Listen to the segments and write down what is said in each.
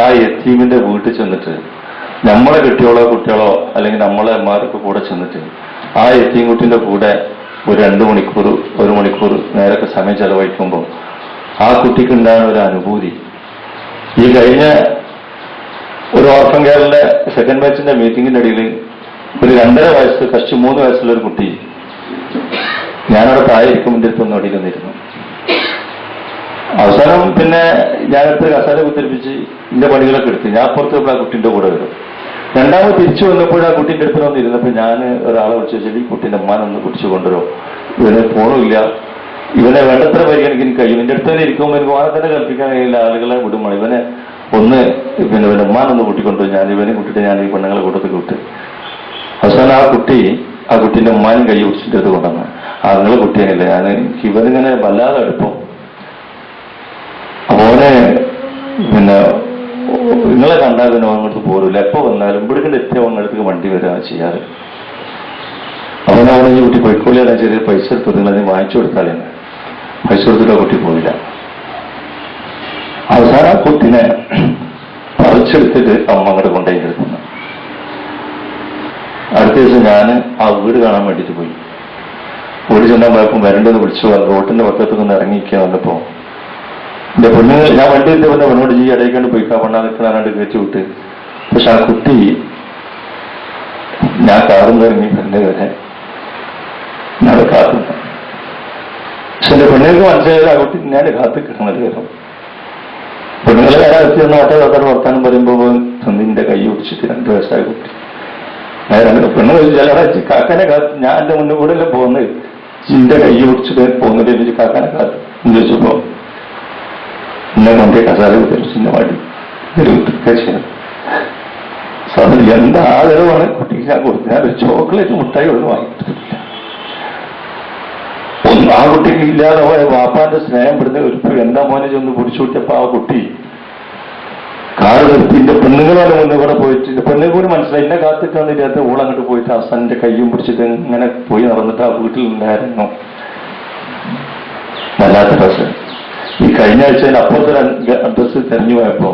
ആ യത്തീമിന്റെ വീട്ടിൽ ചെന്നിട്ട്. നമ്മളെ കുട്ടികളോ കുട്ടികളോ അല്ലെങ്കിൽ നമ്മളെ അമ്മമാരൊക്കെ കൂടെ ചെന്നിട്ട് ആ യത്തീം കുട്ടിന്റെ കൂടെ ഒരു രണ്ട് മണിക്കൂർ ഒരു മണിക്കൂർ നേരൊക്കെ സമയം ചെലവഴിക്കുമ്പോൾ ആ കുട്ടിക്ക് ഉണ്ടാകുന്ന ഒരു അനുഭൂതി. ഈ കഴിഞ്ഞ ഒരു ഓർഫൻ കെയറിലെ സെക്കൻഡ് ബാച്ചിന്റെ മീറ്റിംഗിന്റെ ഇടയിൽ ഒരു രണ്ടര വയസ്സ് കഷ്ടി മൂന്ന് വയസ്സുള്ള ഒരു കുട്ടി ഞാനവിടെ താഴെ ഇരിക്കുമ്പോൾ അടിയിൽ അവസാനം പിന്നെ ഞാനെടുത്ത് കസാല കുത്തിരിപ്പിച്ച് എന്റെ പണികളൊക്കെ എടുത്ത്. ഞാൻ പുറത്ത് ആ കുട്ടിന്റെ കൂടെ വരും. രണ്ടാമത് തിരിച്ചു വന്നപ്പോൾ ആ കുട്ടിന്റെ അടുത്ത് വന്നിരുന്നപ്പോൾ ഞാൻ ഒരാളെ വിളിച്ചു വെച്ചാൽ ഈ കുട്ടീന്റെ ഒന്ന് പിടിച്ചു കൊണ്ടുവരും. ഇവനെ പോണില്ല ഇവനെ വേണ്ടത്ര പരിഗണിക്കാൻ കഴിയും. എന്റെ അടുത്ത് തന്നെ ഇരിക്കുമ്പോൾ എനിക്ക് വളരെ തന്നെ കൽപ്പിക്കാൻ കഴിയില്ല. ആളുകളെ വിടുമ്പോൾ ഇവനെ ഒന്ന് പിന്നെ ഇവന്റെ ഉമ്മാനൊന്ന് കൂട്ടിക്കൊണ്ടുപോയി ഞാൻ ഇവനെ കൂട്ടിട്ട് ഞാൻ ഈ പെണ്ണുങ്ങളെ കൂട്ടത്തിൽ വിട്ട് അവസാനം ആ കുട്ടി ആ കുട്ടീന്റെ ഉമ്മാനും കൈ പിടിച്ചിട്ട് കൊണ്ടുവന്നു. ആ നിങ്ങളെ കുട്ടിയായില്ല ഞാൻ ഇവനിങ്ങനെ വല്ലാതെ അടുപ്പം. ഓനെ പിന്നെ നിങ്ങളെ കണ്ടാൽ പിന്നെ അങ്ങോട്ട് പോരില്ല എപ്പൊ വന്നാലും ഇവിടുന്ന് എത്തിയ അങ്ങടുത്തേക്ക് വണ്ടി വരാ ചെയ്യാറ്. അവൻ ഞാൻ ഈ കുട്ടി പൊയ്ക്കോളിയാണ് ചെറിയ പൈസ എടുത്തു. നിങ്ങൾ അതിന് വാങ്ങിച്ചു കൊടുത്താലേ പൈസ കൊടുത്തിട്ട് കുട്ടി പോയില്ല അവസാന കുട്ടിനെ പറിച്ചെടുത്തിട്ട് അമ്മ അങ്ങോട്ട് കൊണ്ടുപോയി കിടക്കുന്നു അടുത്ത ദിവസം ഞാൻ ആ വീട് കാണാൻ വേണ്ടിയിട്ട് പോയി. വീട് ചെന്നാൽ പോയപ്പോൾ വരണ്ടെന്ന് വിളിച്ചു. പറഞ്ഞു റോട്ടിന്റെ പക്കത്തു നിന്ന് ഇറങ്ങിയിരിക്കാൻ വന്നപ്പോ എന്റെ പൊന്ന് ഞാൻ വണ്ടി എടുത്ത് പൊന്നെ പെണ്ണോട് ഈ ഇടയ്ക്കാണ്ട് പോയി പണ്ടാ നിൽക്കണാണ്ട് കയറ്റി വിട്ട്. പക്ഷെ ആ കുട്ടി ഞാൻ കാറും ഇറങ്ങി പെണ്ണ് വരെ. ഞാൻ കാത്തു പക്ഷെ എന്റെ പെണ്ണുങ്ങൾക്ക് മനസ്സിലായത് ആ കുട്ടി ഞാൻ കാത്ത് കിട്ടണത് കയറും പെണ്ണുങ്ങളെ എത്തിയെന്ന് ഒറ്റ തൊട്ട വർത്താനം പറയുമ്പോൾ ചന്ദിന്റെ കൈ പിടിച്ചിട്ട് രണ്ടു വയസ്സായ കുട്ടി. പെണ്ണ് ചിലടെ കാക്കാനെ കാത്ത് ഞാൻ എന്റെ മുന്നിൽ കൂടെ അല്ലേ പോകുന്നത് ചിന്റെ കൈ പിടിച്ചിട്ട് പോകുന്നത് എനിക്ക് കാക്കാനെ കാത്ത് എന്നെ കസാല ഒരു ചെയ്യണം സാധനം എന്ത് ആദരവാണ് കുട്ടിക്ക് ഞാൻ കൊടുത്തത്? ഞാൻ ചോക്ലേറ്റ് മുട്ടായി ഒന്നും വാങ്ങിക്കൊടുത്തിട്ടില്ല. ഒന്ന് ആ കുട്ടിക്ക് ഇല്ലാതെ പോയ വാപ്പാന്റെ സ്നേഹം പെടുന്ന ഒരു എന്താ മോനെ ചെന്ന് പിടിച്ചു കൊടുത്തപ്പോ ആ കുട്ടി? കാറ് നിർത്തി. എന്റെ പെണ്ണുങ്ങളാണ് മുന്നേ കൂടെ പോയിട്ട്. പെണ്ണുങ്ങൾ കൂടി മനസ്സിലായി. എന്നെ കാത്തിട്ടാണ് ഇല്ലാത്ത ഓളങ്ങോട്ട് പോയിട്ട് അവസാന്റെ കയ്യും പിടിച്ചിട്ട് ഇങ്ങനെ പോയി നടന്നിട്ട് ആ വീട്ടിലുണ്ടായിരുന്നു വല്ലാത്ത രസം ഈ കഴിഞ്ഞ ആഴ്ച അപ്പുറത്തെ അഡ്രസ്സ് തെരഞ്ഞു പോയപ്പോ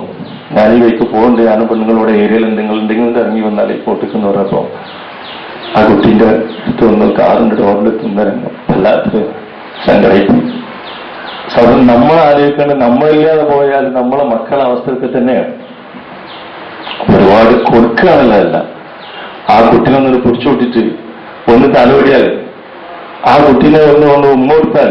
ഞാൻ ഈ വഴിക്ക് പോകുന്നുണ്ട് ഞാനും പെണ്ണുങ്ങളുടെ ഏരിയയിൽ എന്തെങ്കിലും എന്തെങ്കിലും ഇറങ്ങി വന്നാൽ ഈ കോട്ടിക്കെന്ന് പറഞ്ഞപ്പോ ആ കുട്ടിന്റെ അടുത്ത് വന്ന് കാറിന്റെ ഡോറിൽ എത്തുന്നവരുന്നു വല്ലാത്തൊരു സങ്കടയിപ്പോയി സാധാരണ നമ്മൾ ആലോചിക്കേണ്ട നമ്മളില്ലാതെ പോയാൽ നമ്മളെ മക്കളെ അവസ്ഥയൊക്കെ തന്നെയാണ്. ഒരുപാട് കൊടുക്കുകയാണല്ല ആ കുട്ടീനെ ഒന്ന് പിടിച്ചു വിട്ടിട്ട് ഒന്ന് തലവടിയാൽ ആ കുട്ടീനെ ഒന്ന് ഒന്ന് ഉമ്മ കൊടുത്താൽ